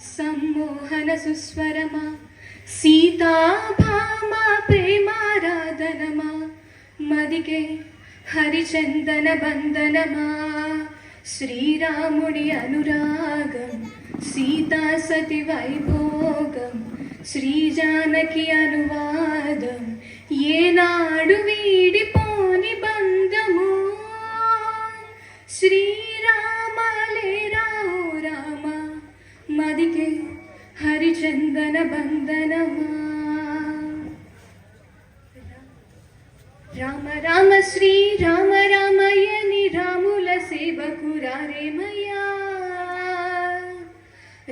సమ్మోహన సుస్వరమా సీతాభామ ప్రేమారాధనమా మదికే హరిచందన బంధనమా. శ్రీరాముడి అనురాగం సీతా సతి వైభోగం శ్రీజానకి అనువాదం ఏనాడు వీడిపోని బంధము. శ్రీరామలే రామ మదికే హరిచందన బంధనమా రామ రామ శ్రీ రామ రామయని రాముల సేవకురారేమయ్యా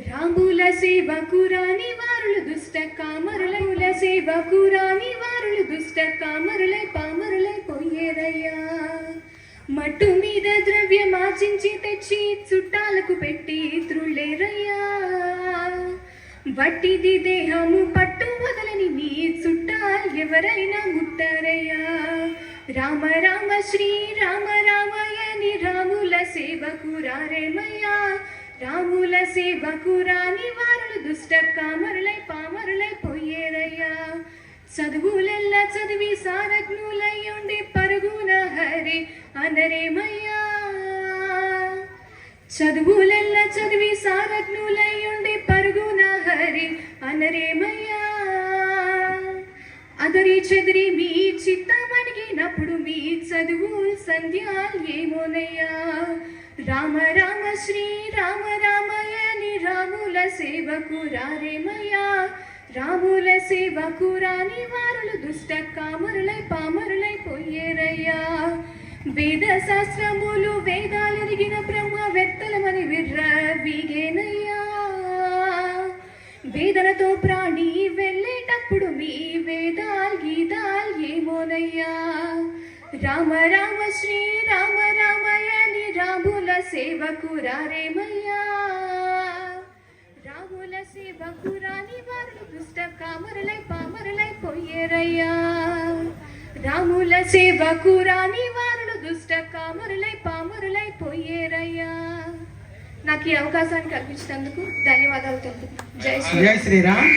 రాముల సేవకురాని వారులు దుష్ట కామరుల సేవకురాని వారులు మీద ద్రవ్యం తెచ్చి చుట్టాలకు పెట్టి త్రుళ్ళేరయ్యా. వట్టిది దేహము పట్టు వదలని నీ చుట్టాలు ఎవరైనా ముట్టారయ్యా. రామ రామ శ్రీ రామ రామయని రాముల సేవకు రారేమయ్యా. రాముల సేవకు రాని వారులు దుష్ట కామరులై పామరులై పోయేరయ్యా. చదువులెల్లా చదివి సారజ్ఞులై ఉండి పరుగున హరే అనరేమయ్యా చదువులెల్ల చదివి సారజ్ఞులై ఉండి పరుగున హరి. అనరేమయ్యా అదరి చెదిరి మీ చిత్తమణిగినప్పుడు మీ చదువు సంధ్యాలు ఏమోనయ్యా. రామ రామ శ్రీ రామ రామయ్యని రాముల సేవకు రారేమయ్యా రాముల సేవకు రాని వారులు దుష్ట కామరులై పామరులై పోయేరయ్యా. వేద శాస్త్రములు వేదాలు ఎరిగిన బ్రహ్మ వెత్తలమని విర్ర వీగేనయ్యా. వేదనతో ప్రాణి వెళ్ళేటప్పుడు మీ వేదాల్ గీతాల్ ఏమోనయ్యా. రామ రామ శ్రీ రామ రామయ్యని రాముల సేవకు రారేమయ్యా. రాముల సేవకు రాని వారు దుష్ట కామరులై పామరులై పోయేరయ్యా. రాముల సేవకు రాని నాకు ఈ అవకాశాన్ని కల్పించినందుకు ధన్యవాదాలు తెలుపుతున్నాను. జై శ్రీ జై శ్రీరామ్.